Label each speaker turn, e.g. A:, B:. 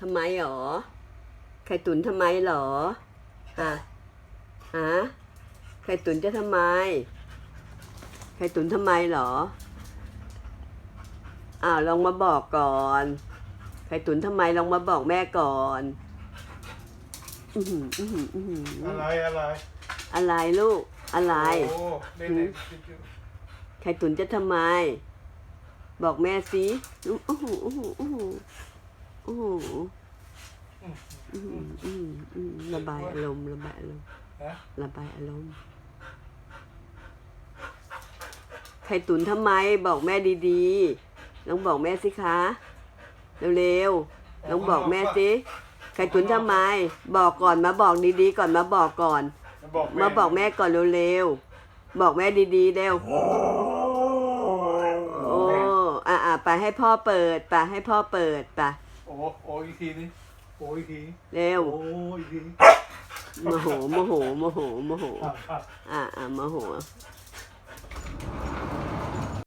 A: ทำไมหรอ ไข่ตุ๋นทำไมหรอฮะฮะไข่ตุ๋นจะทำไม ไข่ตุ๋นทำไมหรอ อ้าวลองมาบอกก่อน ไข่ตุ๋นทำไมลองมาบอกแม่ก่อนอือหืออื้อหืออื้อหือ
B: อะไรอะไร
A: อะไรลูก อะไร
B: โอ้เล่นไหน
A: ไข่ตุ๋นจะทำไม บอกแม่สิอู้หูอู้หูอู้หู อู้หูอื้อหืออื้อหืออื้อหือระบายอารมณ์ระบายอารมณ์
B: ฮะ
A: ระบายอารมณ์ไข่ตุ๋นทำไมบอกแม่ดีๆลองบอกแม่สิคะเร็วๆลองบอกแม่สิไข่ตุ๋นทำไม บอกก่อนมาบอกดีๆ ก่อนมาบอกก่อน
B: บอก
A: มาบอกแม่ก่อนเร็วๆบอกแม่ดีๆเร็วโอ้อะอะไปให้พ่อเปิดไปให้พ่อเปิดไป
B: โอ้โอ้อีกทีนี้โอ้อีกที
A: เร็ว
B: โอ้อีกที
A: โมโหโมโหโมโหโมโห
B: อะอะ
A: อะอะโมโห